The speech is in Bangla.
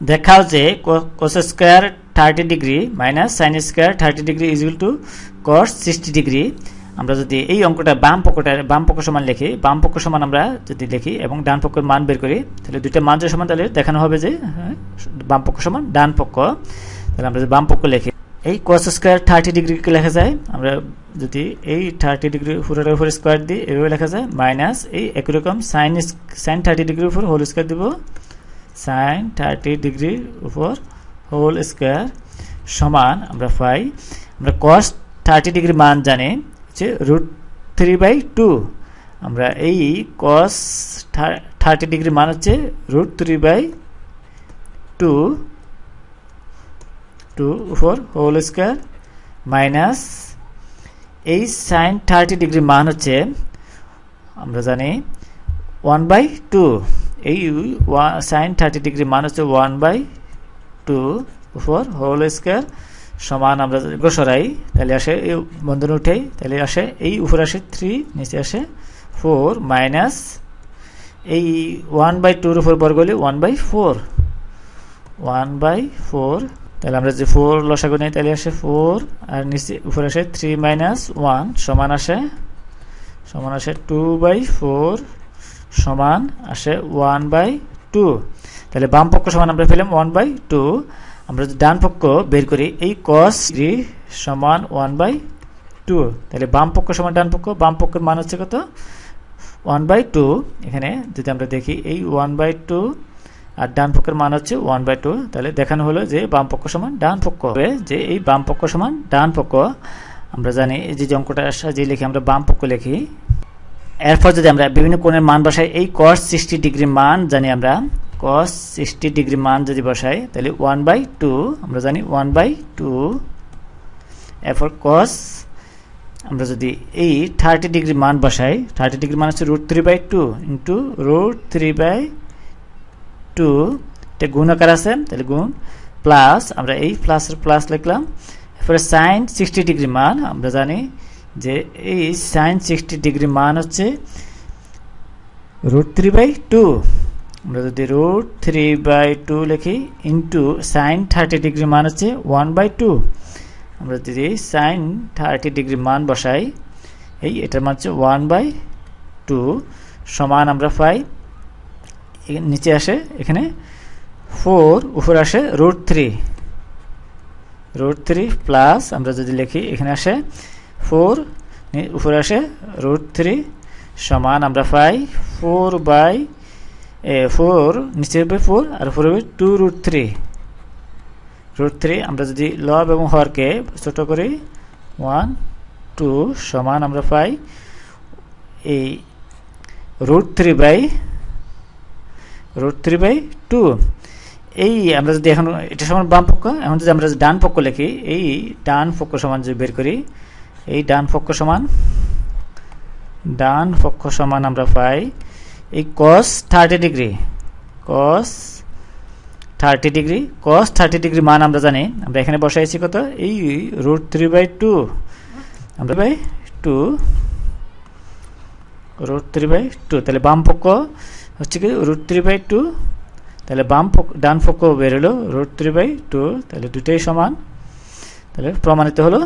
দেখাও যে cos square thirty degree minus sine square thirty degree equal to cos sixty degree আমরা যদি এই অঙ্কটা বাম পক্ষটা বাম পক্ষ সমান লিখি বাম পক্ষ সমান আমরা যদি লিখি এবং ডান পক্ষের মান বের করি তাহলে দুইটা মান সমান তাহলে দেখানো হবে যে হ্যাঁ, বাম পক্ষ সমান ডান পক্ষ তাহলে আমরা যদি বাম পক্ষ লিখি এই কস স্কোয়ার থার্টি ডিগ্রিকে লেখা যায় আমরা যদি এই থার্টি ডিগ্রি উপরের উপরে স্কোয়ার দিই এভাবে লেখা যায় মাইনাস এই একই রকম সাইন সাইন থার্টি ডিগ্রির উপর হোল স্কোয়ার দিব। সাইন থার্টি ডিগ্রির উপর হোল স্কোয়ার সমান আমরা পাই। আমরা কস থার্টি ডিগ্রি মান জানি, হচ্ছে রুট থ্রি বাই টু আমরা এই কস থার্টি ডিগ্রি মান হচ্ছে root three by two two উপর হোল স্কোয়ার মাইনাস এই সাইন থার্টি ডিগ্রি মান হচ্ছে, আমরা জানি ওয়ান বাই টু এই সাইন থার্টি ডিগ্রি মান হচ্ছে ওয়ান বাই টু উপর হোল স্কোয়ার সমান আমরা গোসরাই, তাহলে আসে এই বন্ধন উঠেই, তাহলে আসে এই উপরে আসে থ্রি নিচে আসে ফোর মাইনাস এই ওয়ান বাই টুর উপর বর্গ হলে one by four one by four তাহলে আমরা যে ফোর লসাগু নেই, তাহলে আসে ফোর আর নিচে উপরে আসে থ্রি মাইনাস ওয়ান সমান আসে সমান আসে টু বাই ফোর সমান আসে ওয়ান বাই টু তাহলে বাম পক্ষ সমান আমরা পেলাম ওয়ান বাই টু আমরা যদি ডান পক্ষ বের করি, এই কস সমান ওয়ান বাই টু তাহলে বাম পক্ষ সমান ডান পক্ষ, বাম পক্ষের মান হচ্ছে কত? ওয়ান বাই টু এখানে যদি আমরা দেখি, এই ওয়ান বাই টু আর ডান পক্ষের মান হচ্ছে ওয়ান বাই টু তাহলে দেখানো হলো যে বাম পক্ষ সমান ডান পক্ষ। হবে যে এই বাম পক্ষ সমান ডান পক্ষ। আমরা জানি এই যে অঙ্কটা আসা যে লিখি আমরা বাম পক্ষ লিখি এরপর যদি আমরা বিভিন্ন কোণের মান বসাই, এই কস সিক্সটি ডিগ্রি মান জানি আমরা কস সিক্সটি ডিগ্রি মান যদি বসাই, তাহলে ওয়ান বাই টু আমরা জানি ওয়ান বাই টু এরপর কস আমরা যদি এই থার্টি ডিগ্রি মান বসাই থার্টি ডিগ্রি মান হচ্ছে root three by two into root three by two এটা গুণ আকার আছে, তাহলে গুণ প্লাস আমরা এই প্লাসের প্লাস লিখলাম। এরপরে সাইন সিক্সটি ডিগ্রি মান, আমরা জানি যে এই সাইন সিক্সটি ডিগ্রি মান হচ্ছে রুট থ্রি বাই টু আমরা যদি রুট থ্রি বাই টু লিখি ইন্টু সাইন থার্টি ডিগ্রি মান হচ্ছে ওয়ান বাই টু আমরা যদি সাইন থার্টি ডিগ্রি মান বসাই, এই এটার মান হচ্ছে ওয়ান বাই টু সমান আমরা পাই নিচে আসে এখানে ফোর উপরে আসে root three root three plus আমরা যদি লিখি, এখানে আসে ফোর উপরে আসে রুট থ্রি, সমান আমরা পাই ফোর বাই ফোর, নিচে হবে ফোর, আর উপরে হবে two root three. Root three, আমরা যদি লব এবং হরকে ছোট করি, ওয়ান, টু, সমান আমরা পাই এই root three by, root three by two. এই আমরা যদি এখন, এটা সমান বাম পক্ষ, এখন যদি আমরা ডান পক্ষ লিখি, এই ডান পক্ষ সমান যদি বের করি এই ডান পক্ষ সমান, ডান পক্ষ সমান আমরা পাই এই cos thirty degree cos thirty degree cos thirty degree মান আমরা জানি, আমরা এখানে বসাইছি কত? এই রুট থ্রি বাই টু আমরা by two root three by two তাহলে বাম পক্ষ হচ্ছে কি রুট থ্রি বাই টু তাহলে বাম ডান পক্ষ বেরোলো রুট থ্রি বাই টু তাহলে দুটোই সমান, তাহলে প্রমাণিত হলো